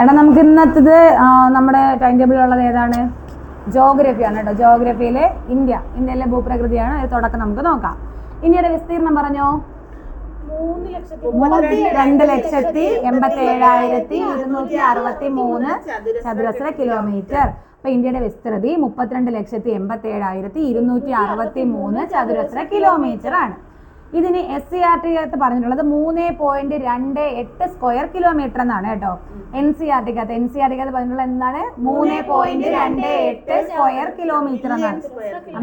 എടാ നമുക്ക് ഇന്നത്തത് നമ്മുടെ ടൈം ടേബിളിലുള്ളത് ഏതാണ്? ജോഗ്രഫിയാണ് കേട്ടോ. ജോഗ്രഫിയിലെ ഇന്ത്യ ഇന്ത്യയിലെ ഭൂപ്രകൃതിയാണ്. അത് തുടക്കം നമുക്ക് നോക്കാം. ഇന്ത്യയുടെ വിസ്തീർണം പറഞ്ഞോ? രണ്ട് ലക്ഷത്തി എൺപത്തി ഏഴായിരത്തി ഇരുന്നൂറ്റി അറുപത്തി മൂന്ന് ചതുരശ്ര കിലോമീറ്റർ. അപ്പൊ ഇന്ത്യയുടെ വിസ്തൃതി മുപ്പത്തിരണ്ട് ലക്ഷത്തി എൺപത്തി ഏഴായിരത്തി ഇരുന്നൂറ്റി അറുപത്തി മൂന്ന് ചതുരശ്ര കിലോമീറ്റർ ആണ് ഇതിന് എസ് സി ആർ ടി അകത്ത് പറഞ്ഞിട്ടുള്ളത് മൂന്ന് പോയിന്റ് രണ്ട് എട്ട് സ്ക്വയർ കിലോമീറ്റർ എന്നാണ് കേട്ടോ. എൻ സി ആർ ടി അകത്ത് എൻ സി ആർ ടി അകത്ത് പറഞ്ഞിട്ടുള്ളത് എന്താണ്? മൂന്ന് പോയിന്റ് രണ്ട് എട്ട് സ്ക്വയർ കിലോമീറ്റർ എന്നാണ്.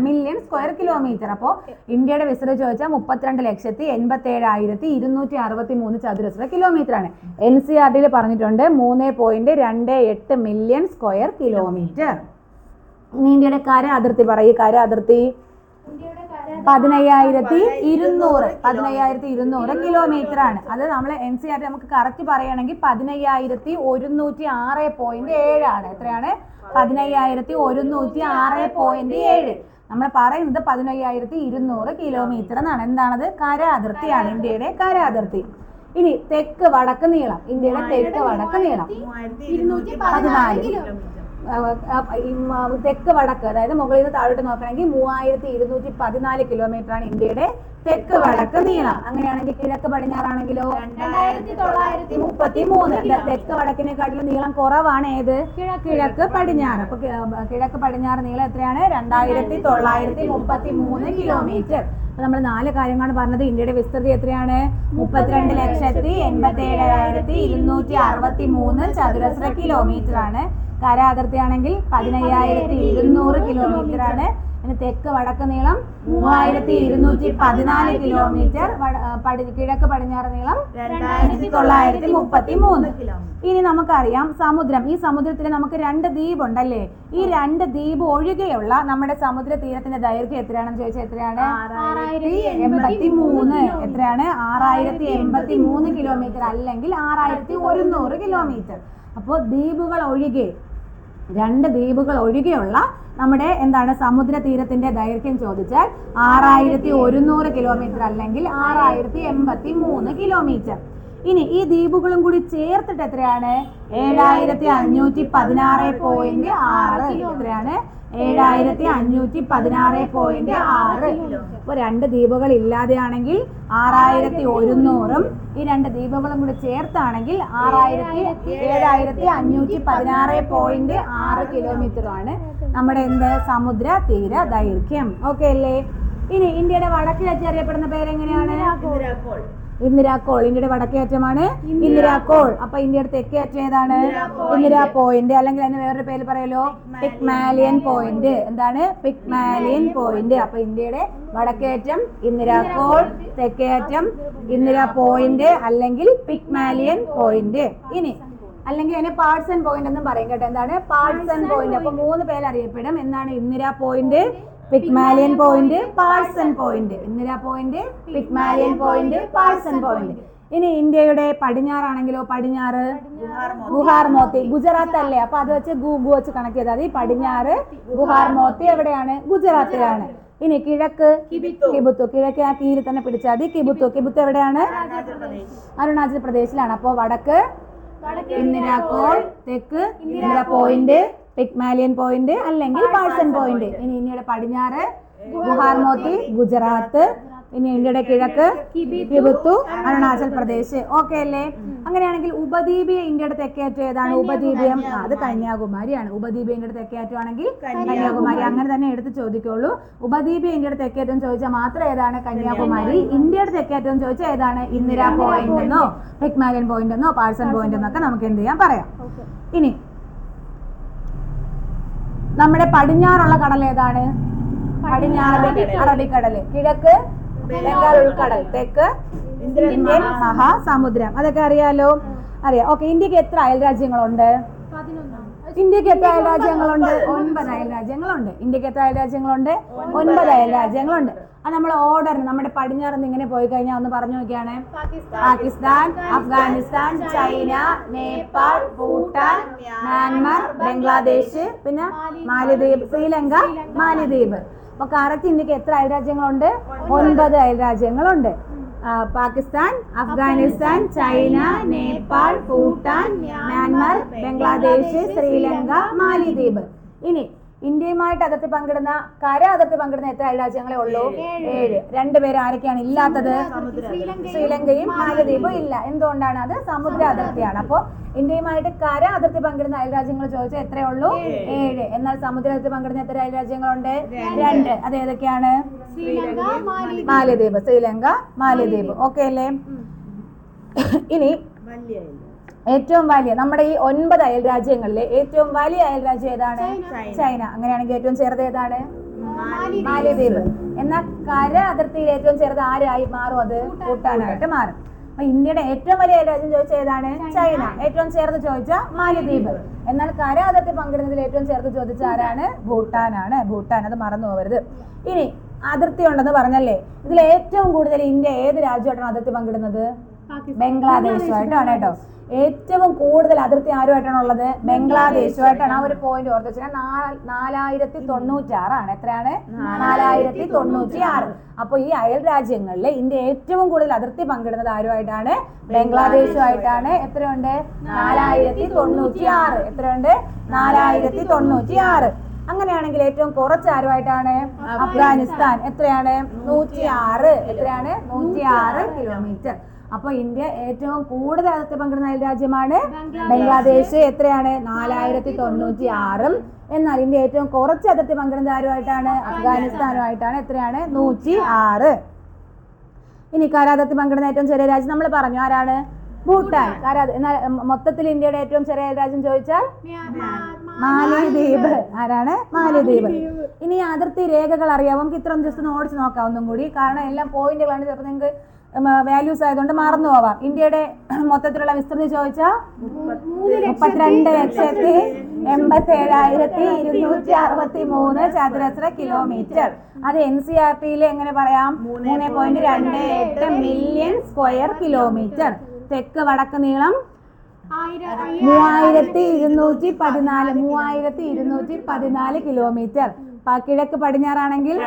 മില്യൺ സ്ക്വയർ കിലോമീറ്റർ അപ്പോൾ ഇന്ത്യയുടെ വിസ്തൃതി ചോദിച്ചാൽ മുപ്പത്തിരണ്ട് ലക്ഷത്തി എൺപത്തി ഏഴായിരത്തി ഇരുന്നൂറ്റി അറുപത്തി മൂന്ന് ചതുരശ്ര കിലോമീറ്റർ ആണ്. എൻ സി ആർ ടിയിൽ പറഞ്ഞിട്ടുണ്ട് മൂന്ന് പോയിന്റ് രണ്ട് എട്ട് മില്യൺ സ്ക്വയർ കിലോമീറ്റർ ഇനി ഇന്ത്യയുടെ കര അതിർത്തി പറയൂ കര അതിർത്തി. പതിനയ്യായിരത്തി ഇരുന്നൂറ്. പതിനയ്യായിരത്തി ഇരുന്നൂറ്. കിലോമീറ്റർ ആണ്. അത് നമ്മൾ എൻ സി ആർ നമുക്ക് കറക്റ്റ് പറയുകയാണെങ്കിൽ പതിനയ്യായിരത്തി ഒരുന്നൂറ്റി ആറ് പോയിന്റ് ഏഴാണ്. എത്രയാണ്? പതിനയ്യായിരത്തി ഒരുന്നൂറ്റി ആറ് പോയിന്റ് ഏഴ്. നമ്മൾ പറയുന്നത് പതിനയ്യായിരത്തി ഇരുന്നൂറ് കിലോമീറ്റർ എന്നാണ്. എന്താണത്? കര അതിർത്തിയാണ് ഇന്ത്യയുടെ കര അതിർത്തി ഇനി തെക്ക് വടക്ക് നീളം. ഇന്ത്യയുടെ തെക്ക് വടക്ക് നീളം. പതിനാല് ഈ മ- തെക്ക് വടക്ക് അതായത് മുകളിൽ നിന്ന് താഴോട്ട് നോക്കണമെങ്കിൽ മൂവായിരത്തി ഇരുന്നൂറ്റി പതിനാല് കിലോമീറ്റർ ആണ് ഇന്ത്യയുടെ തെക്ക് വടക്ക് നീളം. അങ്ങനെയാണെങ്കിൽ കിഴക്ക് പടിഞ്ഞാറാണെങ്കിലോ? മുപ്പത്തി മൂന്ന് തെക്ക് വടക്കിനെക്കാട്ടിലും നീളം കുറവാണ് ഏത്? കിഴക്ക് പടിഞ്ഞാറ്. അപ്പൊ കിഴക്ക് പടിഞ്ഞാറ് നീളം എത്രയാണ്? രണ്ടായിരത്തി തൊള്ളായിരത്തി മുപ്പത്തി മൂന്ന് കിലോമീറ്റർ അപ്പൊ നമ്മൾ നാല് കാര്യങ്ങളാണ് പറഞ്ഞത്. ഇന്ത്യയുടെ വിസ്തൃതി എത്രയാണ്? മുപ്പത്തിരണ്ട് ലക്ഷത്തി എൺപത്തി ഏഴായിരത്തി ഇരുന്നൂറ്റി അറുപത്തി മൂന്ന് ചതുരശ്ര കിലോമീറ്റർ ആണ്. കര അതിർത്തിയാണെങ്കിൽ പതിനയ്യായിരത്തി ഇരുന്നൂറ് കിലോമീറ്റർ ആണ് ഇനി തെക്ക് വടക്ക് നീളം മൂവായിരത്തി ഇരുന്നൂറ്റി പതിനാല് കിലോമീറ്റർ കിഴക്ക് പടിഞ്ഞാറ് നീളം രണ്ടായിരത്തി തൊള്ളായിരത്തി മുപ്പത്തി മൂന്ന് ഇനി നമുക്കറിയാം സമുദ്രം. ഈ സമുദ്രത്തിൽ നമുക്ക് രണ്ട് ദ്വീപ് ഉണ്ടല്ലേ ഈ രണ്ട് ദ്വീപ് ഒഴികെയുള്ള നമ്മുടെ സമുദ്ര തീരത്തിന്റെ ദൈർഘ്യം എത്രയാണെന്ന് ചോദിച്ചാൽ എത്രയാണ്? എൺപത്തി മൂന്ന് എത്രയാണ്? ആറായിരത്തി എൺപത്തി മൂന്ന് കിലോമീറ്റർ അല്ലെങ്കിൽ ആറായിരത്തി ഒരുന്നൂറ് കിലോമീറ്റർ. അപ്പോൾ ദ്വീപുകൾ ഒഴികെ രണ്ട് ദ്വീപുകൾ ഒഴികെയുള്ള നമ്മുടെ എന്താണ് സമുദ്ര തീരത്തിന്റെ ദൈർഘ്യം ചോദിച്ചാൽ ആറായിരത്തി ഒരുന്നൂറ് കിലോമീറ്റർ അല്ലെങ്കിൽ ആറായിരത്തി എൺപത്തി മൂന്ന് കിലോമീറ്റർ ഇനി ഈ ദ്വീപുകളും കൂടി ചേർത്തിട്ട് എത്രയാണ്? ഏഴായിരത്തി അഞ്ഞൂറ്റി പതിനാറ് പോയിന്റ് ആറ് എത്രയാണ്? ഏഴായിരത്തി അഞ്ഞൂറ്റി പതിനാറ് പോയിന്റ് ആറ്. ഇപ്പൊ രണ്ട് ദ്വീപുകൾ ഇല്ലാതെയാണെങ്കിൽ ആറായിരത്തി ഒരുന്നൂറും ഈ രണ്ട് ദ്വീപുകളും കൂടി ചേർത്താണെങ്കിൽ ആറായിരത്തി ഏഴായിരത്തി അഞ്ഞൂറ്റി പതിനാറ് പോയിന്റ് ആറ് കിലോമീറ്ററുമാണ് നമ്മുടെ എന്ത്? സമുദ്ര തീര ദൈർഘ്യം. ഓക്കെ അല്ലേ? ഇനി ഇന്ത്യയുടെ വടക്കിലച്ച് അറിയപ്പെടുന്ന പേരെങ്ങനെയാണ്? ഇന്ദിരാക്കോൾ ഇന്ത്യയുടെ വടക്കേ വടക്കേറ്റമാണ് ഇന്ദിരാക്കോൾ അപ്പൊ ഇന്ത്യയുടെ തെക്കേറ്റം ഏതാണ്? ഇന്ദിരാ പോയിന്റ് അല്ലെങ്കിൽ അതിന് വേറൊരു പേര് പറയലോ? പിക്മാലിയൻ പോയിന്റ് എന്താണ്? പിക്മാലിയൻ പോയിന്റ് അപ്പൊ ഇന്ത്യയുടെ വടക്കേ വടക്കേറ്റം ഇന്ദിരാക്കോൾ തെക്കേറ്റം ഇന്ദിരാ പോയിന്റ് അല്ലെങ്കിൽ പിക്മാലിയൻ പോയിന്റ് ഇനി അല്ലെങ്കിൽ അതിനെ ആൻഡ് പോയിന്റ് എന്നും പറയും കേട്ടോ. എന്താണ്? Parts and point. അപ്പൊ മൂന്ന് പേര് അറിയപ്പെടും എന്താണ് Indira point Pygmalion point Parson point Indira point Pygmalion point Parson point ഇനി ഇന്ത്യയുടെ പടിഞ്ഞാറാണെങ്കിലോ പടിഞ്ഞാറ്? ഗുഹാർ മോത്തി ഗുജറാത്ത് അല്ലേ അപ്പൊ അത് വെച്ച് ഗു ഗു വെച്ച് കണക്ട് ചെയ്താൽ മതി. പടിഞ്ഞാറ് ഗുഹാർ മോത്തി എവിടെയാണ്? ഗുജറാത്തിലാണ്. ഇനി കിഴക്ക്? കിബുത്തു. കിഴക്ക് ആ കീഴിൽ തന്നെ പിടിച്ചാൽ മതി. കിബുത്തു. കിബുത്തു. എവിടെയാണ്? അരുണാചൽ പ്രദേശിലാണ്. അപ്പോൾ വടക്ക് ഇന്ദിരാ കോൾ തെക്ക് ഇന്ദിരാ പോയിന്റ് പിക്മാലിയൻ പോയിന്റ് അല്ലെങ്കിൽ പാഴ്സൺ പോയിന്റ് ഇനി ഇന്ത്യയുടെ പടിഞ്ഞാറ് ഗുഹാർമോത്തി ഗുജറാത്ത് ഇനി ഇന്ത്യയുടെ കിഴക്ക് കിബിത്തു അരുണാചൽ പ്രദേശ്. ഓക്കെ അല്ലേ? അങ്ങനെയാണെങ്കിൽ ഉപദ്വീപീയ ഇന്ത്യയുടെ തെക്കേറ്റം ഏതാണ്? ഉപദ്വീപീയം അത് കന്യാകുമാരിയാണ്. ഉപദ്വീപീയ ഇന്ത്യയുടെ തെക്കേറ്റം ആണെങ്കിൽ കന്യാകുമാരി. അങ്ങനെ തന്നെ എടുത്ത് ചോദിക്കുള്ളൂ. ഉപദ്വീപീയ ഇന്ത്യയുടെ തെക്കേറ്റം ചോദിച്ചാൽ മാത്രം ഏതാണ്? കന്യാകുമാരി. ഇന്ത്യയുടെ തെക്കേറ്റം ചോദിച്ചാൽ ഏതാണ്? ഇന്ദിരാ പോയിന്റ് എന്നോ പിക്മാലിയൻ പോയിന്റ് എന്നോ പാഴ്സൺ പോയിന്റ് എന്നൊക്കെ നമുക്ക് എന്ത് ചെയ്യാൻ പറയാം. ഇനി നമ്മുടെ പടിഞ്ഞാറുള്ള കടൽ ഏതാണ്? പടിഞ്ഞാറ് അറബിക്കടൽ. കിഴക്ക് ബംഗാൾ ഉൾക്കടൽ. തെക്ക് ഇന്ത്യൻ മഹാസമുദ്രം. അതൊക്കെ അറിയാലോ? അറിയാം. ഓക്കെ ഇന്ത്യയ്ക്ക് എത്ര അയൽ രാജ്യങ്ങളുണ്ട് ഇന്ത്യയ്ക്ക് എത്ര അയൽ രാജ്യങ്ങളുണ്ട്. ഒൻപത് അയൽ രാജ്യങ്ങളുണ്ട്. ഇന്ത്യയ്ക്ക് എത്ര അയൽ രാജ്യങ്ങളുണ്ട്. ഒൻപത് അയൽ രാജ്യങ്ങളുണ്ട്. അത് നമ്മൾ ഓർഡർ നമ്മുടെ പടിഞ്ഞാറ് ഇങ്ങനെ പോയി കഴിഞ്ഞാൽ ഒന്ന് പറഞ്ഞു നോക്കിയാണ്. പാകിസ്ഥാൻ അഫ്ഗാനിസ്ഥാൻ ചൈന നേപ്പാൾ ഭൂട്ടാൻ മ്യാൻമാർ ബംഗ്ലാദേശ് പിന്നെ മാലിദ്വീപ് ശ്രീലങ്ക മാലിദ്വീപ്. അപ്പൊ കറക്റ്റ് ഇന്ത്യയ്ക്ക് എത്ര അയൽ രാജ്യങ്ങളുണ്ട്? ഒൻപത്. അയൽ രാജ്യങ്ങളുണ്ട്. ആ, പാകിസ്ഥാൻ അഫ്ഗാനിസ്ഥാൻ ചൈന നേപ്പാൾ ഭൂട്ടാൻ മ്യാൻമാർ ബംഗ്ലാദേശ് ശ്രീലങ്ക മാലിദ്വീപ്. ഇനി ഇന്ത്യയുമായിട്ട് അതിർത്തി പങ്കിടുന്ന കര അതിർത്തി പങ്കിടുന്ന എത്ര രാജ്യങ്ങളെ ഉള്ളൂ? ഏഴ്. രണ്ടുപേര് ആരൊക്കെയാണ് ഇല്ലാത്തത്? ശ്രീലങ്കയും മാലദ്വീപും. ഇല്ല. എന്തുകൊണ്ടാണ് അത്? സമുദ്ര അതിർത്തിയാണ്. അപ്പോൾ ഇന്ത്യയുമായിട്ട് കര അതിർത്തി പങ്കിടുന്ന അയൽ രാജ്യങ്ങൾ ചോദിച്ചാൽ എത്രയേ ഉള്ളൂ? ഏഴ്. എന്നാൽ സമുദ്ര അതിർത്തി പങ്കിടുന്ന എത്ര അയൽ രാജ്യങ്ങളുണ്ട് രണ്ട്. അത് ഏതൊക്കെയാണ്? മാലദ്വീപ്. ശ്രീലങ്ക മാലദ്വീപ്. ഓക്കെ അല്ലേ? ഇനി ഏറ്റവും വലിയ നമ്മുടെ ഈ ഒൻപത് അയൽ രാജ്യങ്ങളിലെ ഏറ്റവും വലിയ അയൽ രാജ്യം ഏതാണ്? ചൈന. അങ്ങനെയാണെങ്കിൽ ഏറ്റവും ചെറുത് ഏതാണ്? മാലദ്വീപ്. എന്നാൽ കര അതിർത്തിയിൽ ഏറ്റവും ചെറുത് ആരായി മാറും അത്? ഭൂട്ടാനായിട്ട് മാറും. അപ്പൊ ഇന്ത്യയുടെ ഏറ്റവും വലിയ അയൽ രാജ്യം ചോദിച്ചാൽ ഏതാണ്? ചൈന. ഏറ്റവും ചെറുത് ചോദിച്ച മാലദ്വീപ്. എന്നാൽ കര അതിർത്തി പങ്കിടുന്നതിൽ ഏറ്റവും ചെറുത് ചോദിച്ച ആരാണ്? ഭൂട്ടാനാണ്. ഭൂട്ടാൻ അത് മറന്നു പോകരുത്. ഇനി അതിർത്തി ഉണ്ടെന്ന് പറഞ്ഞല്ലേ? ഇതിൽ ഏറ്റവും കൂടുതൽ ഇന്ത്യ ഏത് രാജ്യമായിട്ടാണ് അതിർത്തി പങ്കിടുന്നത്? ബംഗ്ലാദേശുമായിട്ടാണ് കേട്ടോ. ഏറ്റവും കൂടുതൽ അതിർത്തി ആരുമായിട്ടാണ് ഉള്ളത് ബംഗ്ലാദേശുമായിട്ടാണ്. ആ ഒരു പോയിന്റ് ഓർത്ത് വെച്ചാൽ നാലായിരത്തി തൊണ്ണൂറ്റി ആറാണ് എത്രയാണ്? നാലായിരത്തി തൊണ്ണൂറ്റി ആറ് അപ്പൊ ഈ അയൽ രാജ്യങ്ങളിൽ ഇന്ത്യ ഏറ്റവും കൂടുതൽ അതിർത്തി പങ്കിടുന്നത് ആരുമായിട്ടാണ്? ബംഗ്ലാദേശുമായിട്ടാണ്. എത്രയുണ്ട്? നാലായിരത്തി തൊണ്ണൂറ്റി ആറ് എത്രയുണ്ട്? നാലായിരത്തി തൊണ്ണൂറ്റി ആറ് അങ്ങനെയാണെങ്കിൽ ഏറ്റവും കുറച്ച് ആരുമായിട്ടാണ്? അഫ്ഗാനിസ്ഥാൻ. എത്രയാണ്? നൂറ്റി ആറ് എത്രയാണ്? നൂറ്റി ആറ് കിലോമീറ്റർ. അപ്പൊ ഇന്ത്യ ഏറ്റവും കൂടുതൽ അതിർത്തി പങ്കിടുന്ന അയൽ രാജ്യമാണ് ബംഗ്ലാദേശ്. എത്രയാണ്? നാലായിരത്തി തൊണ്ണൂറ്റി ആറും എന്നാൽ ഇന്ത്യ ഏറ്റവും കുറച്ച് അതിർത്തി പങ്കിടുന്ന ആരുമായിട്ടാണ്? അഫ്ഗാനിസ്ഥാനുമായിട്ടാണ്. എത്രയാണ്? നൂറ്റി ആറ് ഇനി കാരാതിർത്തി പങ്കിടുന്ന ഏറ്റവും ചെറിയ രാജ്യം നമ്മൾ പറഞ്ഞു. ആരാണ്? ഭൂട്ടാൻ. കാരാ എന്നാൽ മൊത്തത്തിൽ ഇന്ത്യയുടെ ഏറ്റവും ചെറിയ രാജ്യം ചോദിച്ചാൽ മാലിദ്വീപ്. ആരാണ്? മാലിദ്വീപ്. ഇനി അതിർത്തി രേഖകൾ അറിയാം നമുക്ക് ഇത്രയും ജസ്റ്റ് ഒന്ന് ഓടിച്ച് നോക്കാം ഒന്നും കൂടി. കാരണം എല്ലാം പോയിന്റുകളാണ് ചിലപ്പോൾ നിങ്ങൾക്ക് വാല്യൂസ് ആയതുകൊണ്ട് മറന്നു പോവാം. ഇന്ത്യയുടെ മൊത്തത്തിലുള്ള വിസ്തൃതി ചോദിച്ചാൽ മുപ്പത്തിരണ്ട് ലക്ഷത്തി എൺപത്തി ഏഴായിരത്തി ഇരുന്നൂറ്റി അറുപത്തി മൂന്ന് ചതുരശ്ര കിലോമീറ്റർ അത് എൻ സി ആർ ടിയിൽ എങ്ങനെ പറയാം? മൂന്ന് പോയിന്റ് രണ്ട് എട്ട് മില്യൺ സ്ക്വയർ കിലോമീറ്റർ തെക്ക് വടക്ക് നീളം മൂവായിരത്തി ഇരുന്നൂറ്റി പതിനാല് മൂവായിരത്തി ഇരുന്നൂറ്റി പതിനാല് കിലോമീറ്റർ കിഴക്ക് പടിഞ്ഞാറാണെങ്കിൽ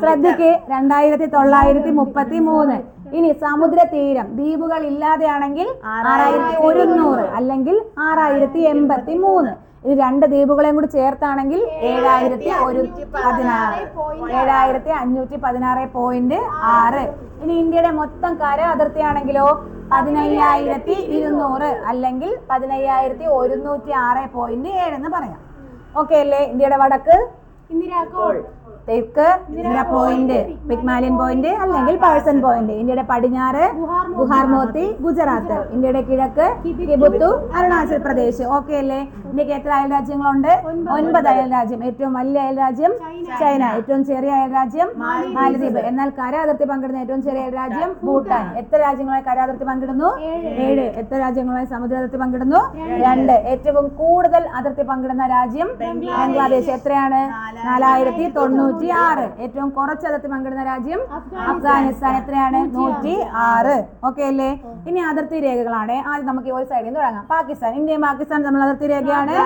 ശ്രദ്ധിക്കേ രണ്ടായിരത്തി തൊള്ളായിരത്തി മുപ്പത്തി മൂന്ന് ഇനി സമുദ്ര തീരം ദ്വീപുകൾ ഇല്ലാതെയാണെങ്കിൽ ആറായിരത്തി ഒരുന്നൂറ് അല്ലെങ്കിൽ ആറായിരത്തി എൺപത്തി മൂന്ന് ഇത് രണ്ട് ദ്വീപുകളെയും കൂടി ചേർത്താണെങ്കിൽ ഏഴായിരത്തി ഒരു പതിനാറ് ഏഴായിരത്തി അഞ്ഞൂറ്റി പതിനാറ് പോയിന്റ് ആറ്. ഇനി ഇന്ത്യയുടെ മൊത്തം കര അതിർത്തിയാണെങ്കിലോ പതിനയ്യായിരത്തി ഇരുന്നൂറ് അല്ലെങ്കിൽ പതിനയ്യായിരത്തി ഒരുന്നൂറ്റി ആറ് പോയിന്റ് ഏഴ് എന്ന് പറയാം. ഓക്കെ അല്ലേ? ഇന്ത്യയുടെ വടക്ക്? തെക്ക് ഇന്ത്യ പോയിന്റ് പിഗ്മാലിയൻ പോയിന്റ് അല്ലെങ്കിൽ പേഴ്സൺ പോയിന്റ് ഇന്ത്യയുടെ പടിഞ്ഞാറ് ഗുഹാർമോത്തി ഗുജറാത്ത്. ഇന്ത്യയുടെ കിഴക്ക് കിബുത്തു അരുണാചൽ പ്രദേശ്. ഓക്കെ അല്ലേ? ഇന്ത്യയ്ക്ക് എത്ര അയൽ രാജ്യങ്ങളുണ്ട് ഒൻപത് അയൽ രാജ്യം ഏറ്റവും വലിയ അയൽ രാജ്യം ചൈന. ഏറ്റവും ചെറിയ അയൽ രാജ്യം മാലദ്വീപ്. എന്നാൽ കര അതിർത്തി പങ്കിടുന്ന ഏറ്റവും ചെറിയ അയൽ രാജ്യം ഭൂട്ടാൻ. എത്ര രാജ്യങ്ങളായി കര അതിർത്തി പങ്കിടുന്നു? ഏഴ്. എത്ര രാജ്യങ്ങളായി സമുദ്ര അതിർത്തി പങ്കിടുന്നു? രണ്ട്. ഏറ്റവും കൂടുതൽ അതിർത്തി പങ്കിടുന്ന രാജ്യം ബംഗ്ലാദേശ്. എത്രയാണ്? നാലായിരത്തി തൊണ്ണൂറ്റി ആറ്. ഏറ്റവും കുറച്ച് അതിർത്തി പങ്കിടുന്ന രാജ്യം അഫ്ഗാനിസ്ഥാൻ. എത്രയാണ്? നൂറ്റി ആറ്. ഓക്കെ അല്ലേ? ഇനി അതിർത്തി രേഖകളാണ്. ആദ്യം നമുക്ക് ഈ ഒരു സൈഡിൽ നിന്ന് തുടങ്ങാം. പാകിസ്ഥാൻ. ഇന്ത്യയും പാകിസ്ഥാൻ നമ്മൾ അതിർത്തി രേഖയാണ്?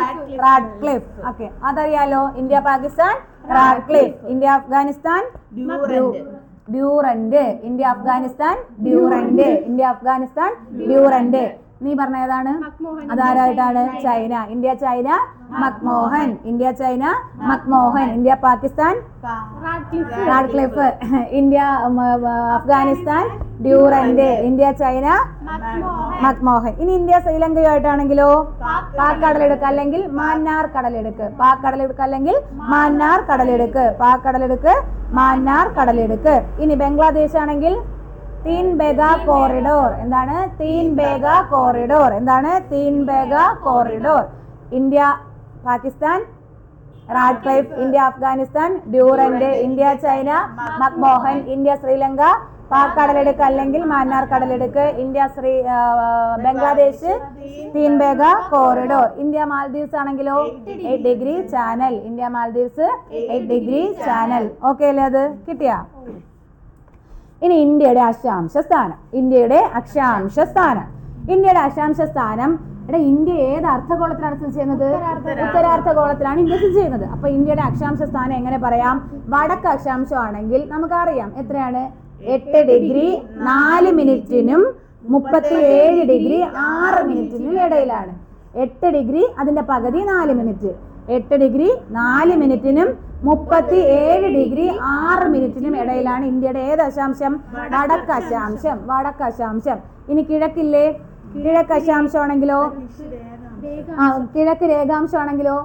Radcliffe okay. അതറിയാലോ? India Pakistan Radcliffe India Afghanistan Durand India Afghanistan Durand India Afghanistan Durand നീ പറഞ്ഞ ഏതാണ്? അതാരായിട്ടാണ് China. India China McMahon. India China McMahon. India Pakistan Radcliffe. India Afghanistan Durand. India China McMahon. ഇനി ഇന്ത്യ ശ്രീലങ്കയുമായിട്ടാണെങ്കിലോ? പാക് കടലെടുക്ക് അല്ലെങ്കിൽ മാന്നാർ കടലെടുക്ക്. പാക് കടലെടുക്ക് അല്ലെങ്കിൽ മാന്നാർ കടലെടുക്ക്. പാക് കടലെടുക്ക് മാന്നാർ കടലെടുക്ക്. ഇനി ബംഗ്ലാദേശ് ആണെങ്കിൽ തീൻ ബേഗ കോറിഡോർ എന്താണ്? തീൻ ബേഗ കോറിഡോർ എന്താണ്? Tin Bigha corridor India Pakistan Radcliffe India Afghanistan Durand India China McMahon India Sri Lanka Palk കടലെടുക്ക് അല്ലെങ്കിൽ Mannar കടലെടുക്ക് India Sri Bangladesh Teen Bigha corridor India Maldives ആണെങ്കിലോ? Eight degree channel India Maldives eight degree channel okay അല്ലേ അത്? കിട്ടിയാ? ഇനി ഇന്ത്യയുടെ അക്ഷാംശ സ്ഥാനം. ഇന്ത്യയുടെ അക്ഷാംശ സ്ഥാനം. ഇന്ത്യയുടെ അക്ഷാംശ സ്ഥാനം എടാ ഇന്ത്യ ഏത് അർത്ഥഗോളത്തിലാണ് സ്ഥിതി ചെയ്യുന്നത്? ഉത്തരാർത്ഥഗോളത്തിലാണ് ഇന്ത്യ സ്ഥിതി ചെയ്യുന്നത്. അപ്പൊ ഇന്ത്യയുടെ അക്ഷാംശ സ്ഥാനം എങ്ങനെ പറയാം? വടക്ക് അക്ഷാംശമാണെങ്കിൽ നമുക്കറിയാം. എത്രയാണ്? എട്ട് ഡിഗ്രി നാല് മിനിറ്റിനും മുപ്പത്തി ഏഴ് ഡിഗ്രി ആറ് മിനിറ്റിനും ഇടയിലാണ്. എട്ട് ഡിഗ്രി അതിന്റെ പകുതി നാല് മിനിറ്റ്. എട്ട് ഡിഗ്രി നാല് മിനിറ്റിനും മുപ്പത്തി ഏഴ് ഡിഗ്രി ആറ് മിനിറ്റിനും ഇടയിലാണ് ഇന്ത്യയുടെ ഏത് അശാംശം? വടക്കശാംശം. വടക്കശാംശം. ഇനി കിഴക്കില്ലേ? കിഴക്കശാംശമാണെങ്കിലോ? ആ കിഴക്ക് രേഖാംശമാണെങ്കിലോ?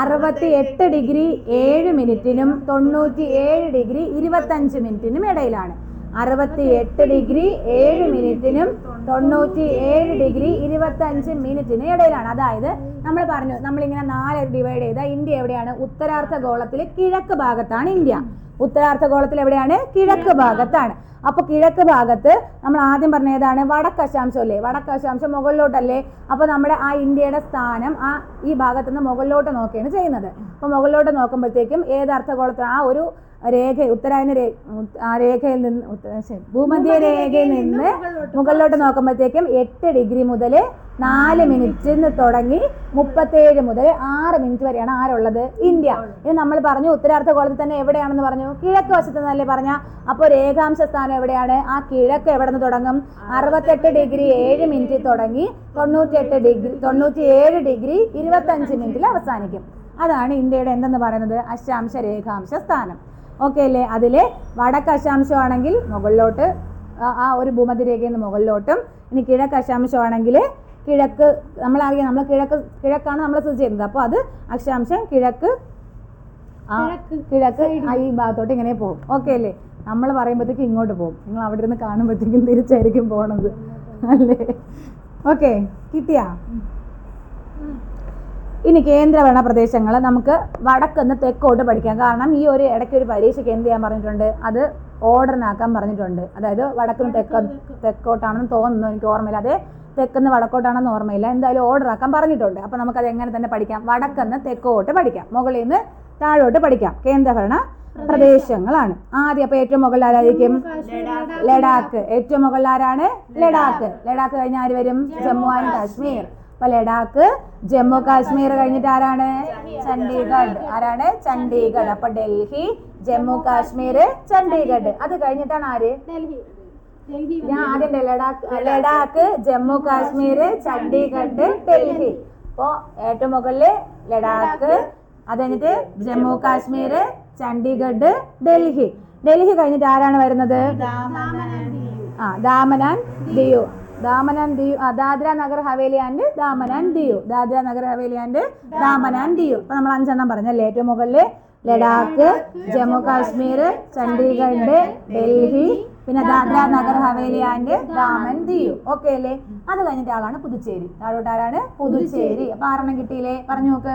അറുപത്തി എട്ട് ഡിഗ്രി ഏഴ് മിനിറ്റിനും തൊണ്ണൂറ്റി ഏഴ് ഡിഗ്രി ഇരുപത്തഞ്ച് മിനിറ്റിനും ഇടയിലാണ്. അറുപത്തി എട്ട് ഡിഗ്രി ഏഴ് മിനിറ്റിനും തൊണ്ണൂറ്റി ഏഴ് ഡിഗ്രി ഇരുപത്തഞ്ച് മിനിറ്റിന് ഇടയിലാണ്. അതായത് നമ്മൾ പറഞ്ഞു നമ്മളിങ്ങനെ നാല് ഡിവൈഡ് ചെയ്ത ഇന്ത്യ എവിടെയാണ്? ഉത്തരാർദ്ധ ഗോളത്തിലെ കിഴക്ക് ഭാഗത്താണ് ഇന്ത്യ. ഉത്തരാർദ്ധ ഗോളത്തിൽ എവിടെയാണ്? കിഴക്ക് ഭാഗത്താണ്. അപ്പൊ കിഴക്ക് ഭാഗത്ത് നമ്മൾ ആദ്യം പറഞ്ഞ ഏതാണ്? വടക്കശാംശം അല്ലേ? വടക്കശാംശം മുകളിലോട്ടല്ലേ? അപ്പൊ നമ്മുടെ ആ ഇന്ത്യയുടെ സ്ഥാനം ആ ഈ ഭാഗത്ത് നിന്ന് മുകളിലോട്ട് നോക്കുകയാണ് ചെയ്യുന്നത്. അപ്പൊ മുകളിലോട്ട് നോക്കുമ്പോഴത്തേക്കും ഏത് അർത്ഥഗോളത്തിൽ ആ ഒരു രേഖ ഉത്തരായന രേഖ ആ രേഖയിൽ നിന്ന് ഭൂമധ്യരേഖയിൽ ഭൂമധ്യ രേഖയിൽ നിന്ന് മുകളിലോട്ട് നോക്കുമ്പോഴത്തേക്കും എട്ട് ഡിഗ്രി മുതൽ നാല് മിനിറ്റ് നിന്ന് തുടങ്ങി മുപ്പത്തേഴ് മുതൽ ആറ് മിനിറ്റ് വരെയാണ് ആരുള്ളത്? ഇന്ത്യ. ഇത് നമ്മൾ പറഞ്ഞു ഉത്തരാർത്ഥ ഗോളത്തിൽ തന്നെ എവിടെയാണെന്ന് പറഞ്ഞു? കിഴക്ക് വശത്ത് നിന്നല്ലേ പറഞ്ഞ? അപ്പോൾ രേഖാംശ സ്ഥാനം എവിടെയാണ്? ആ കിഴക്ക് എവിടെ നിന്ന് തുടങ്ങും? അറുപത്തെട്ട് ഡിഗ്രി ഏഴ് മിനിറ്റ് തുടങ്ങി തൊണ്ണൂറ്റിയെട്ട് ഡിഗ്രി തൊണ്ണൂറ്റി ഏഴ് ഡിഗ്രി ഇരുപത്തഞ്ച് മിനിറ്റിൽ അവസാനിക്കും. അതാണ് ഇന്ത്യയുടെ എന്തെന്ന് പറയുന്നത്? അശാംശ രേഖാംശ സ്ഥാനം. ഓക്കെ അല്ലേ വടക്ക് അശാംശമാണെങ്കിൽ മുകളിലോട്ട് ആ- ഒരു ഭൂമധ്യരേഖയിൽ നിന്ന് മുകളിലോട്ടും ഇനി കിഴക്ക് അശാംശമാണെങ്കിൽ കിഴക്ക് നമ്മളറിയാം നമ്മൾ കിഴക്ക് കിഴക്കാണ് നമ്മൾ സ്ഥിതി ചെയ്യുന്നത്. അപ്പോൾ അത് അക്ഷാംശം കിഴക്ക് കിഴക്ക് ഈ ഭാഗത്തോട്ട് ഇങ്ങനെ പോകും. ഓക്കെ അല്ലേ നമ്മൾ പറയുമ്പോഴത്തേക്ക് ഇങ്ങോട്ട് പോകും. നിങ്ങൾ അവിടെ ഇരുന്ന് കാണുമ്പോഴത്തേക്കും തിരിച്ചായിരിക്കും പോണത്. അല്ലേ? ഓക്കെ. കിട്ടിയാ? ഇനി കേന്ദ്രഭരണ പ്രദേശങ്ങൾ നമുക്ക് വടക്കുനിന്ന് തെക്കോട്ട് പഠിക്കാം. കാരണം ഈ ഒരു ഇടയ്ക്ക് ഒരു പരീക്ഷയ്ക്ക് എന്ത് ചെയ്യാൻ പറഞ്ഞിട്ടുണ്ട്? അത് ഓർഡറിനാക്കാൻ പറഞ്ഞിട്ടുണ്ട്. അതായത് വടക്കും തെക്ക തെക്കോട്ടാണെന്ന് തോന്നുന്നു എനിക്ക് ഓർമ്മയില്ല. അതെ തെക്കുന്ന് വടക്കോട്ടാണെന്ന് ഓർമ്മയില്ല. എന്തായാലും ഓർഡർ ആക്കാൻ പറഞ്ഞിട്ടുണ്ട്. അപ്പോൾ നമുക്കത് എങ്ങനെ തന്നെ പഠിക്കാം? വടക്കുന്ന് തെക്കോട്ട് പഠിക്കാം. മുകളിൽ നിന്ന് താഴോട്ട് പഠിക്കാം. കേന്ദ്രഭരണ പ്രദേശങ്ങളാണ്. ആദ്യം അപ്പോൾ ഏറ്റവും മുകളിൽ ആരായിരിക്കും? ലഡാക്ക്. ഏറ്റവും മുകളിൽ ആരാണ്? ലഡാക്ക്. ലഡാക്ക് കഴിഞ്ഞാൽ ആര് വരും? ജമ്മു ആൻഡ് കാശ്മീർ. അപ്പൊ ലഡാക്ക് ജമ്മു കാശ്മീർ കഴിഞ്ഞിട്ട് ആരാണ്? ചണ്ഡീഗഡ്. ആരാണ്? ചണ്ഡീഗഡ്. അപ്പൊ ഡൽഹി ജമ്മു കാശ്മീർ ചണ്ഡീഗഡ്. അത് കഴിഞ്ഞിട്ടാണ് ആര്? ഞാൻ ആദ്യം ലഡാക്ക് ലഡാക്ക്. ജമ്മു കാശ്മീർ ചണ്ഡീഗഡ് ഡൽഹി. അപ്പോ ഏറ്റവും മുകളിൽ ലഡാക്ക് അത് കഴിഞ്ഞിട്ട് ജമ്മു കാശ്മീർ ചണ്ഡീഗഡ് ഡൽഹി. ഡൽഹി കഴിഞ്ഞിട്ട് ആരാണ് വരുന്നത്? ആ Daman and Diu. Daman and Diu Dadra Nagar Haveli and Daman and Diu. Dadra Nagar Haveli and Daman and Diu. അപ്പൊ നമ്മൾ അഞ്ചെണ്ണം പറഞ്ഞല്ലേ? ഏറ്റവും മുകളിൽ ലഡാക്ക് ജമ്മു കാശ്മീർ ചണ്ഡീഗഡ് ഡൽഹി പിന്നെ ദാദ്ര നഗർ ഹവേലി ആൻഡ് ദാമൻ ദിയു. ഓക്കെ അല്ലേ? അത് കഴിഞ്ഞിട്ട് ആളാണ് പുതുച്ചേരി. താഴോട്ട് ആരാണ്? പുതുച്ചേരി. അപ്പൊ ആറെണ്ണം കിട്ടിയില്ലേ? പറഞ്ഞു നോക്ക്.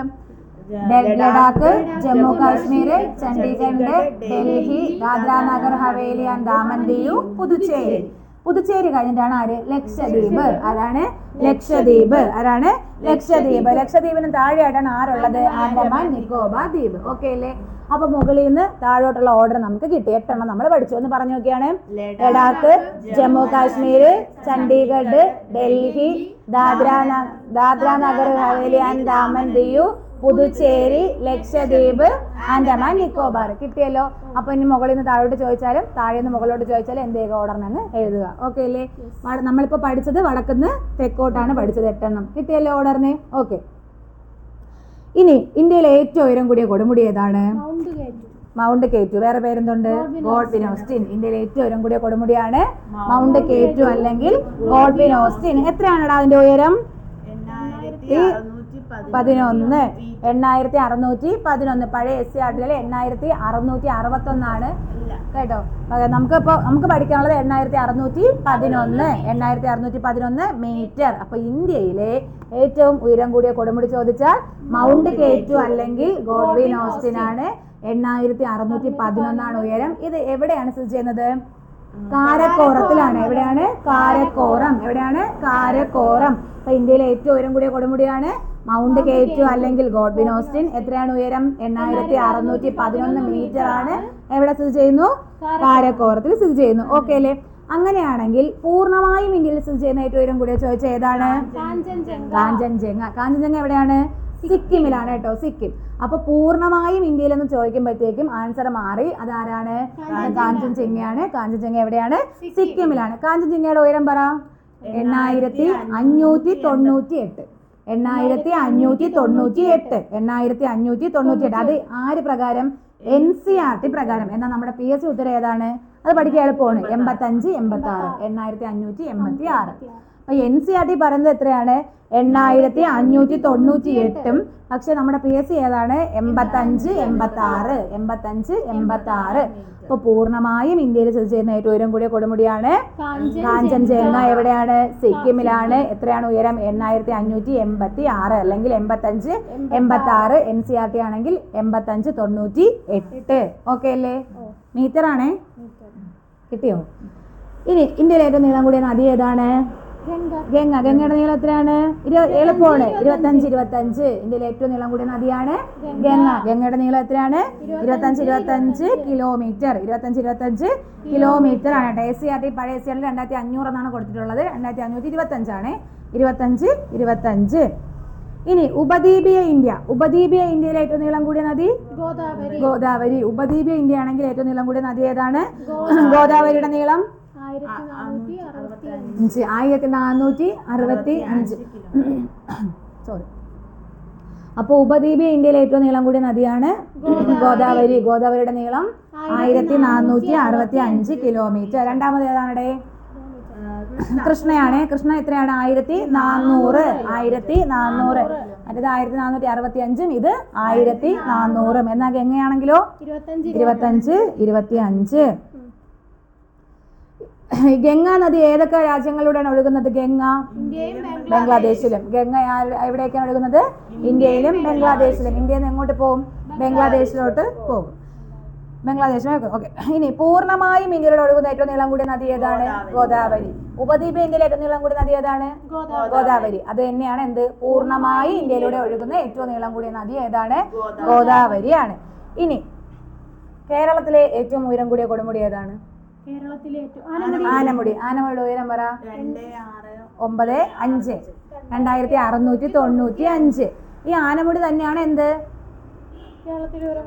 ലഡാക്ക് ജമ്മു കാശ്മീർ ചണ്ഡീഗഡ് ഡൽഹി ദാദ്ര നഗർ ഹവേലി ആൻഡ് ദാമൻ ദിയു പുതുച്ചേരി. പുതുച്ചേരി കഴിഞ്ഞിട്ടാണ് ആര്? ലക്ഷദ്വീപ്. ആരാണ്? ലക്ഷദ്വീപ്. ആരാണ്? ലക്ഷദ്വീപ്. ലക്ഷദ്വീപിന് താഴെയായിട്ടാണ് ആരുള്ളത്? ആൻഡമാൻ നിക്കോബാർ ദ്വീപ്. ഓക്കെ അല്ലേ? അപ്പൊ മുകളിൽ നിന്ന് താഴോട്ടുള്ള ഓർഡർ നമുക്ക് കിട്ടി. എട്ടെണ്ണം നമ്മൾ പഠിച്ചു എന്ന് പറഞ്ഞു നോക്കിയാണ്. ലഡാക്ക് ജമ്മു കാശ്മീർ ചണ്ഡീഗഡ് ഡൽഹി ദാദ്ര ദാദ്ര നഗർ ഹവേലി ആൻഡ് ദാമൻ ദിയു. പുതുച്ചേരി ലക്ഷദ്വീപ് ആൻഡമാൻ നിക്കോബാർ. കിട്ടിയല്ലോ. അപ്പൊ ഇനി മുകളിൽ നിന്ന് താഴോട്ട് ചോദിച്ചാലും താഴെ നിന്ന് മുകളിലോട്ട് ചോദിച്ചാലും എന്ത് ചെയ്യുക എന്ന് എഴുതുക. ഓക്കെ അല്ലേ? നമ്മളിപ്പോ പഠിച്ചത് വടക്കുന്ന് തെക്കോട്ടാണ് പഠിച്ചത് എട്ടെണ്ണം. കിട്ടിയല്ലോ ഓർഡറിന് ഓക്കെ ഇനി ഇന്ത്യയിലെ ഏറ്റവും ഉയരം കൂടിയ കൊടുമുടി ഏതാണ്? മൗണ്ട് കേറ്റു വേറെ പേരെന്തുണ്ട്? Godwin Austin. ഇന്ത്യയിലെ ഏറ്റവും ഉയരം കൂടിയ കൊടുമുടിയാണ് മൗണ്ട് കേറ്റു അല്ലെങ്കിൽ ഗോഡ്വിൻ ഓസ്റ്റിൻ. എത്രയാണടാ അതിന്റെ ഉയരം? പതിനൊന്ന്. എണ്ണായിരത്തി അറുന്നൂറ്റി പതിനൊന്ന്. പഴയ എസ് സി ആർട്ടിലെ എണ്ണായിരത്തി അറുന്നൂറ്റി അറുപത്തി ഒന്നാണ് കേട്ടോ? നമുക്ക് നമുക്കിപ്പോ നമുക്ക് പഠിക്കാനുള്ളത് എണ്ണായിരത്തി അറുന്നൂറ്റി പതിനൊന്ന്. എണ്ണായിരത്തി അറുന്നൂറ്റി പതിനൊന്ന് മീറ്റർ. അപ്പൊ ഇന്ത്യയിലെ ഏറ്റവും ഉയരം കൂടിയ കൊടുമുടി ചോദിച്ചാൽ മൗണ്ട് കേറ്റു അല്ലെങ്കിൽ ഗോഡ്വിൻ ഓസ്റ്റിൻ ആണ് എണ്ണായിരത്തി അറുന്നൂറ്റി പതിനൊന്നാണ് ഉയരം. ഇത് എവിടെയാണ് സ്ഥിതി ചെയ്യുന്നത്? കാരക്കോറത്തിലാണ്. എവിടെയാണ്? കാരക്കോറം. എവിടെയാണ്? കാരക്കോറം. അപ്പൊ ഇന്ത്യയിലെ ഏറ്റവും ഉയരം കൂടിയ കൊടുമുടിയാണ് മൗണ്ട് കേറ്റു അല്ലെങ്കിൽ ഗോഡ്വിൻ ഓസ്റ്റിൻ എത്രയാണ് ഉയരം? എണ്ണായിരത്തി അറുന്നൂറ്റി പതിനൊന്ന് മീറ്റർ ആണ് എവിടെ സ്ഥിതി ചെയ്യുന്നു? കാരക്കോറത്തിൽ സ്ഥിതി ചെയ്യുന്നു. ഓക്കെ അല്ലേ? അങ്ങനെയാണെങ്കിൽ പൂർണമായും ഇന്ത്യയിൽ സ്ഥിതി ചെയ്യുന്ന ഏറ്റവും ഉയരം കൂടിയ ചോദിച്ച ഏതാണ്? കാഞ്ചൻജംഗ. കാഞ്ചൻജംഗ. എവിടെയാണ്? സിക്കിമിലാണ് കേട്ടോ സിക്കിം. അപ്പൊ പൂർണമായും ഇന്ത്യയിൽ എന്ന് ചോദിക്കുമ്പോഴത്തേക്കും ആൻസർ മാറി. അതാരാണ്? കാഞ്ചൻജംഗയാണ്. കാഞ്ചൻജംഗ എവിടെയാണ്? സിക്കിമിലാണ്. കാഞ്ചൻജംഗയുടെ ഉയരം പറ. എണ്ണായിരത്തി അഞ്ഞൂറ്റി തൊണ്ണൂറ്റി എട്ട് എണ്ണായിരത്തി അഞ്ഞൂറ്റി തൊണ്ണൂറ്റി എട്ട് എണ്ണായിരത്തി അഞ്ഞൂറ്റി തൊണ്ണൂറ്റി എട്ട് അത് ആര് പ്രകാരം? എൻ സി ആർ ടി പ്രകാരം. എന്നാൽ നമ്മുടെ പി എസ് സി ഉത്തരം ഏതാണ് അത് പഠിക്കാൻ എളുപ്പമാണ് എൺപത്തഞ്ച് എൺപത്തി ആറ് എണ്ണായിരത്തി അഞ്ഞൂറ്റി എൺപത്തി ആറ് എൻ സി ആർ ടി പറയുന്നത് എത്രയാണ്? എണ്ണായിരത്തി അഞ്ഞൂറ്റി തൊണ്ണൂറ്റി എട്ടും പക്ഷെ നമ്മുടെ പി എസ് സി ഏതാണ്? എൺപത്തഞ്ച് എൺപത്തി ആറ് എൺപത്തഞ്ച് എൺപത്തി ആറ് ഇപ്പൊ പൂർണമായും ഇന്ത്യയിൽ സ്ഥിതി ചെയ്യുന്ന ഏറ്റവും ഉയരം കൂടിയ കൊടുമുടിയാണ് കാഞ്ചൻജംഗ എവിടെയാണ്? സിക്കിമിലാണ്. എത്രയാണ് ഉയരം? എണ്ണായിരത്തി അഞ്ഞൂറ്റി എൺപത്തി ആറ് അല്ലെങ്കിൽ എൺപത്തഞ്ച് എൺപത്തി ആറ് എൻ സി ആർ ടി ആണെങ്കിൽ എൺപത്തഞ്ച് തൊണ്ണൂറ്റി എട്ട് ഓക്കെ അല്ലേ മീറ്റർ ആണേ? കിട്ടിയോ? ഇനി ഇന്ത്യയിലെ ഏറ്റവും നീളം കൂടിയ നദി ഏതാണ്? ഗംഗ. ഗംഗയുടെ നീളം എത്രയാണ്? എളുപ്പമാണ്. ഇരുപത്തഞ്ച് ഇരുപത്തഞ്ച്. ഇന്ത്യയിലെ ഏറ്റവും നീളം കൂടിയ നദിയാണ് ഗംഗ. ഗംഗയുടെ നീളം എത്രയാണ്? ഇരുപത്തഞ്ച് ഇരുപത്തഞ്ച് കിലോമീറ്റർ. ഇരുപത്തഞ്ച് ഇരുപത്തഞ്ച് കിലോമീറ്റർ. ആണ്. കേട്ടോ. എസ് സി ആർ ടി പഴയ എസ് സി ആർ ടി രണ്ടായിരത്തി അഞ്ഞൂറ് എന്നാണ് കൊടുത്തിട്ടുള്ളത്. രണ്ടായിരത്തി അഞ്ഞൂറ്റി ഇരുപത്തഞ്ചാണ് ഇരുപത്തഞ്ച് ഇരുപത്തഞ്ച്. ഇനി ഉപദ്വീപീയ ഇന്ത്യ. ഉപദ്വീപീയ ഇന്ത്യയിലെ ഏറ്റവും നീളം കൂടിയ നദി? ഗോദാവരി. ഗോദാവരി. ഉപദ്വീപീയ ഇന്ത്യ ആണെങ്കിൽ ഏറ്റവും നീളം കൂടിയ നദി ഏതാണ്? ഗോദാവരിയുടെ നീളം? അഞ്ച് ആയിരത്തി നാനൂറ്റി അറുപത്തി അഞ്ച് സോറി അപ്പോൾ ഉപദ്വീപീയ ഇന്ത്യയിലെ ഏറ്റവും നീളം കൂടിയ നദിയാണ് ഗോദാവരി. ഗോദാവരിയുടെ നീളം ആയിരത്തി നാനൂറ്റി അറുപത്തി അഞ്ച് കിലോമീറ്റർ. രണ്ടാമത് ഏതാണടെ? കൃഷ്ണയാണ്. കൃഷ്ണ എത്രയാണ്? ആയിരത്തി നാനൂറ്. ആയിരത്തി നാനൂറ്. മറ്റേത് ആയിരത്തി നാനൂറ്റി അറുപത്തി അഞ്ചും ഇത് ആയിരത്തി നാനൂറും. എന്നാൽ ഗംഗയാണെങ്കിലോ ഇരുപത്തഞ്ച് ഇരുപത്തഞ്ച് ഇരുപത്തി അഞ്ച്. ഗംഗാ നദി ഏതൊക്കെ രാജ്യങ്ങളിലൂടെയാണ് ഒഴുകുന്നത്? ഗംഗ ബംഗ്ലാദേശിലും. ഗംഗ എവിടെയൊക്കെയാണ് ഒഴുകുന്നത്? ഇന്ത്യയിലും ബംഗ്ലാദേശിലും. ഇന്ത്യയിൽ നിന്ന് എങ്ങോട്ട് പോകും? ബംഗ്ലാദേശിലോട്ട് പോകും. ബംഗ്ലാദേശ് ഓക്കെ. ഇനി പൂർണമായും ഇന്ത്യയിലൂടെ ഒഴുകുന്ന ഏറ്റവും നീളം കൂടിയ നദി ഏതാണ്? ഗോദാവരി. ഉപദ്വീപ് ഇന്ത്യയിലെ ഏറ്റവും നീളം കൂടിയ നദി ഏതാണ്? ഗോദാവരി. അത് തന്നെയാണ് എന്ത്? പൂർണമായി ഇന്ത്യയിലൂടെ ഒഴുകുന്ന ഏറ്റവും നീളം കൂടിയ നദി ഏതാണ്? ഗോദാവരിയാണ്. ഇനി കേരളത്തിലെ ഏറ്റവും ഉയരം കൂടിയ കൊടുമുടി ഏതാണ്? കേരളത്തിലെ ആനമുടി. ആനമുടിയുടെ ഉയരം പറ. ഒമ്പത് അഞ്ച്. രണ്ടായിരത്തി അറുന്നൂറ്റി തൊണ്ണൂറ്റി അഞ്ച്. ഈ ആനമുടി തന്നെയാണ് എന്ത്?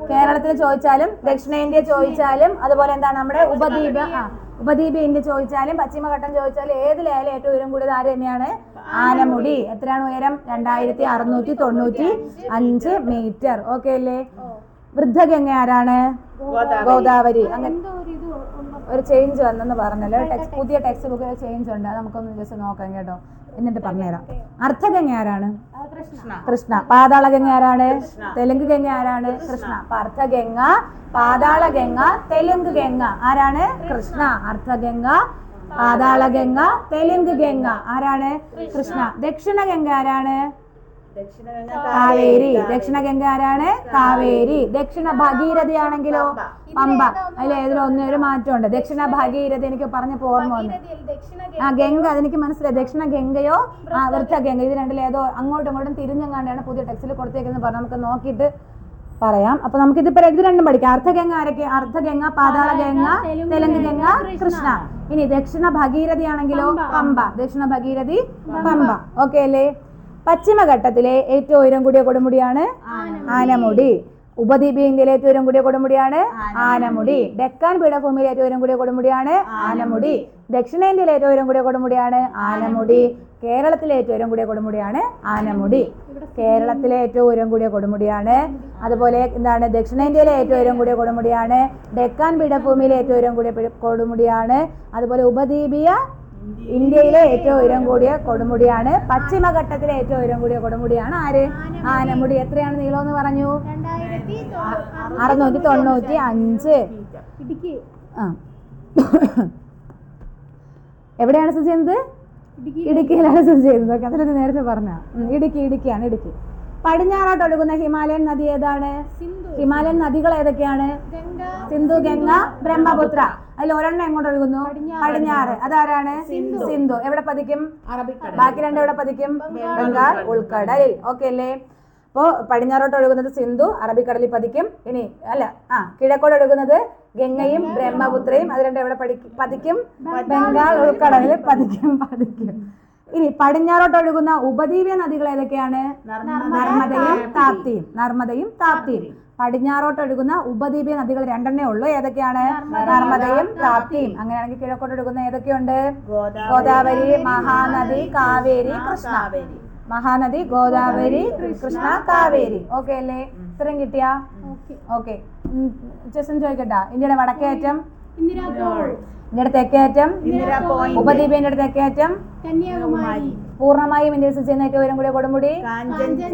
കേരളത്തിൽ ചോദിച്ചാലും ദക്ഷിണേന്ത്യ ചോദിച്ചാലും അതുപോലെ എന്താണ് നമ്മുടെ ഉപദ്വീപ്? ആ ഉപദ്വീപ് ഇന്ത്യ ചോദിച്ചാലും പശ്ചിമഘട്ടം ചോദിച്ചാലും ഏതിലായാലും ഏറ്റവും ഉയരം കൂടിയത് ആര് തന്നെയാണ്? ആനമുടി. എത്രയാണ് ഉയരം? രണ്ടായിരത്തി അറുന്നൂറ്റി തൊണ്ണൂറ്റി അഞ്ച് മീറ്റർ. ഓക്കെ അല്ലേ? വൃദ്ധഗംഗ ആരാണ്? ഗോദാവരി. അങ്ങനെ ഒരു ചേഞ്ച് വന്നെന്ന് പറഞ്ഞല്ലോ. ടെക്സ്റ്റ് പുതിയ ടെക്സ്റ്റ് ബുക്കിൽ ചേഞ്ച് ഉണ്ട്. അത് നമുക്കൊന്ന് ജസ്റ്റ് നോക്കാം കേട്ടോ. എന്നിട്ട് പറഞ്ഞുതരാം. അർത്ഥഗംഗ ആരാണ്? ആ, കൃഷ്ണ. കൃഷ്ണ. പാതാളഗംഗ ആരാണ്? തെലുങ്ക് ഗംഗ ആരാണ്? കൃഷ്ണ. അപ്പൊ അർത്ഥഗംഗ പാതാളഗംഗ തെലുങ്ക് ഗംഗ. ആരാണ്? കൃഷ്ണ. അർത്ഥഗംഗ പാതാളഗംഗ തെലുങ്ക് ഗംഗ. ആരാണ്? കൃഷ്ണ. ദക്ഷിണ ഗംഗ ആരാണ്? കാവേരി. ദക്ഷിണ ഗംഗ ആരാണ്? കാവേരി. ദക്ഷിണ ഭഗീരഥി ആണെങ്കിലോ പമ്പ അതിൽ ഏതിലും ഒന്നും ഒരു മാറ്റമുണ്ട്. ദക്ഷിണ ഭഗീരഥി എനിക്ക് പറഞ്ഞ ഓർമ്മ വന്നു. ആ ഗംഗ. അതെനിക്ക് മനസ്സിലായി. ദക്ഷിണ ഗംഗയോ ആ വൃദ്ധ ഗംഗ ഇത് രണ്ടിൽ ഏതോ അങ്ങോട്ടും ഇങ്ങോട്ടും തിരിഞ്ഞെങ്ങാണ്ടാണ് പുതിയ ടെക്സ്റ്റിൽ കൊടുത്തേക്കുന്നത്. പറഞ്ഞു നമുക്ക് നോക്കിയിട്ട് പറയാം. അപ്പൊ നമുക്ക് ഇതിപ്പോ ഇത് രണ്ടും പഠിക്കാം. അർദ്ധഗംഗ ആരൊക്കെ? അർദ്ധഗംഗ പാതാള ഗംഗ തെലുങ്ക് ഗംഗ കൃഷ്ണ. ഇനി ദക്ഷിണ ഭഗീരഥി ആണെങ്കിലോ പമ്പ. ദക്ഷിണ ഭഗീരഥി പമ്പ. ഓക്കെ അല്ലേ? പശ്ചിമഘട്ടത്തിലെ ഏറ്റവും ഉയരം കൂടിയ കൊടുമുടിയാണ് ആനമുടി. ഉപദ്വീപിയ ഇന്ത്യയിലെ ഏറ്റവും ഉയരം കൂടിയ കൊടുമുടിയാണ് ആനമുടി. ഡെക്കാൻ പീഠഭൂമിയിലെ ഏറ്റവും ഉയരം കൂടിയ കൊടുമുടിയാണ് ആനമുടി. ദക്ഷിണേന്ത്യയിലെ ഏറ്റവും ഉയരം കൂടിയ കൊടുമുടിയാണ് ആനമുടി. കേരളത്തിലെ ഏറ്റവും ഉയരം കൂടിയ കൊടുമുടിയാണ് ആനമുടി. കേരളത്തിലെ ഏറ്റവും ഉയരം കൂടിയ കൊടുമുടിയാണ്. അതുപോലെ എന്താണ് ദക്ഷിണേന്ത്യയിലെ ഏറ്റവും ഉയരം കൂടിയ കൊടുമുടിയാണ്. ഡെക്കാൻ പീഠഭൂമിയിലെ ഏറ്റവും ഉയരം കൂടിയ കൊടുമുടിയാണ്. അതുപോലെ ഉപദ്വീപീയ ഇന്ത്യയിലെ ഏറ്റവും ഉയരം കൂടിയ കൊടുമുടിയാണ്. പശ്ചിമഘട്ടത്തിലെ ഏറ്റവും ഉയരം കൂടിയ കൊടുമുടിയാണ് ആര്? ആനമുടി. എത്രയാണ് നീളം എന്ന് പറഞ്ഞു? അറുന്നൂറ്റി തൊണ്ണൂറ്റി അഞ്ച്. ആ. എവിടെയാണ് സ്ഥിതി ചെയ്യുന്നത് ഇടുക്കി. ഇടുക്കിയിലാണ് സ്ഥിതി ചെയ്യുന്നത് ഓക്കെ അതിലൊക്കെ നേരത്തെ പറഞ്ഞ. ഇടുക്കി ഇടുക്കിയാണ് ഇടുക്കി. പടിഞ്ഞാറോട്ട് ഒഴുകുന്ന ഹിമാലയൻ നദി ഏതാണ്? സിന്ധു. ഹിമാലയൻ നദികൾ ഏതൊക്കെയാണ്? സിന്ധു ഗംഗ ബ്രഹ്മപുത്ര. അതിൽ ഒരെണ്ണം എങ്ങോട്ട് ഒഴുകുന്നു പടിഞ്ഞാറ്. അതാരാണ്? സിന്ധു. എവിടെ പതിക്കും? ബാക്കി രണ്ട് എവിടെ പതിക്കും? ബംഗാൾ. ഉൾക്കടലിൽ. ഓക്കെ അല്ലേ? അപ്പോ പടിഞ്ഞാറോട്ട് ഒഴുകുന്നത് സിന്ധു അറബിക്കടലിൽ പതിക്കും. ഇനി അല്ല ആ കിഴക്കോട്ട് ഒഴുകുന്നത് ഗംഗയും ബ്രഹ്മപുത്രയും. അത് രണ്ടും എവിടെ പതിക്കും? ബംഗാൾ. ഉൾക്കടലിൽ പതിക്കും പതിക്കും. ഇനി പടിഞ്ഞാറോട്ട് ഒഴുകുന്ന ഉപദ്വീപീയ നദികൾ ഏതൊക്കെയാണ്? നർമ്മദയും താപ്തിയും. നർമ്മദയും താപ്തിയും. പടിഞ്ഞാറോട്ട് ഒഴുകുന്ന ഉപദ്വീപീയ നദികൾ രണ്ടെണ്ണേ ഉള്ളൂ. ഏതൊക്കെയാണ്? നർമ്മദയും താപ്തിയും അങ്ങനെയാണെങ്കിൽ കിഴക്കോട്ട് ഒഴുകുന്ന ഏതൊക്കെയുണ്ട്? ഗോദാവരി മഹാനദി കാവേരി കൃഷ്ണാവേരി മഹാനദി ഗോദാവരി കൃഷ്ണ കാവേരി. ഓക്കെ അല്ലേ? ഇത്രയും കിട്ടിയ? ഓക്കെ. ഓക്കെ ചെസ്സും ചോദിക്കട്ടാ. ഇന്ത്യയുടെ വടക്കേറ്റം? ഇന്ത്യയുടെ തെക്കേറ്റം ഉപദ്വീപിന്റെ കന്യാകുമാരി. പൂർണമായും ഇന്ത്യയിൽ സ്ഥിതി ചെയ്യുന്ന ഏറ്റവും ഉയരം കൂടിയ കൊടുമുടി?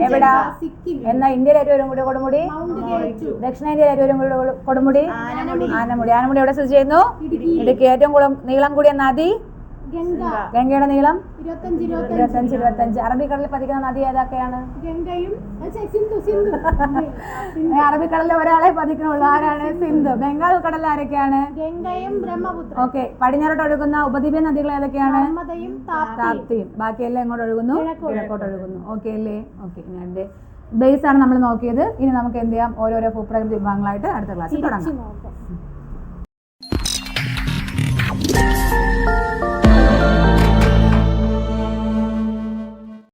എവിടാ? എന്ന എന്നാൽ ഇന്ത്യയിലെ ഏറ്റവും ഉയരം കൂടിയ കൊടുമുടി? ദക്ഷിണേന്ത്യയിലെ ഏറ്റവും ഉയരം കൂടിയ കൊടുമുടി? ആനമുടി. ആനമുടി. എവിടെ സ്ഥിതി ചെയ്യുന്നു? ഇടുക്കി. ഏറ്റവും കൂടുതൽ നീളം കൂടിയ നദി? ഗംഗയുടെ നീളം? ഇരുപത്തഞ്ച് ഇരുപത്തഞ്ച്. അറബിക്കടലിൽ പതിക്കുന്ന നദി ഏതൊക്കെയാണ്? അറബിക്കടലിൽ ഒരാളെ പതിക്കണുള്ളൂ ആരാണ്? സിന്ധു. ബംഗാൾ കടലിൽ ആരൊക്കെയാണ്? ഗംഗയും ബ്രഹ്മപുത്ര ഓക്കെ പടിഞ്ഞാറോട്ട് ഒഴുകുന്ന ഉപദ്വീപ്യ നദികൾ ഏതൊക്കെയാണ്? താപ്തിയും ബാക്കിയെല്ലാം എങ്ങോട്ട് ഒഴുകുന്നു? കിഴക്കോട്ട്. ഒഴുകുന്നു. ഓക്കെ അല്ലേ? ഓക്കെ ഇനി ബേസ് ആണ് നമ്മൾ നോക്കിയത്. ഇനി നമുക്ക് എന്ത് ചെയ്യാം? ഓരോരോ ഭൂപ്രകൃതി വിഭാഗങ്ങളായിട്ട് അടുത്ത ക്ലാസ്സിൽ തുടങ്ങാം.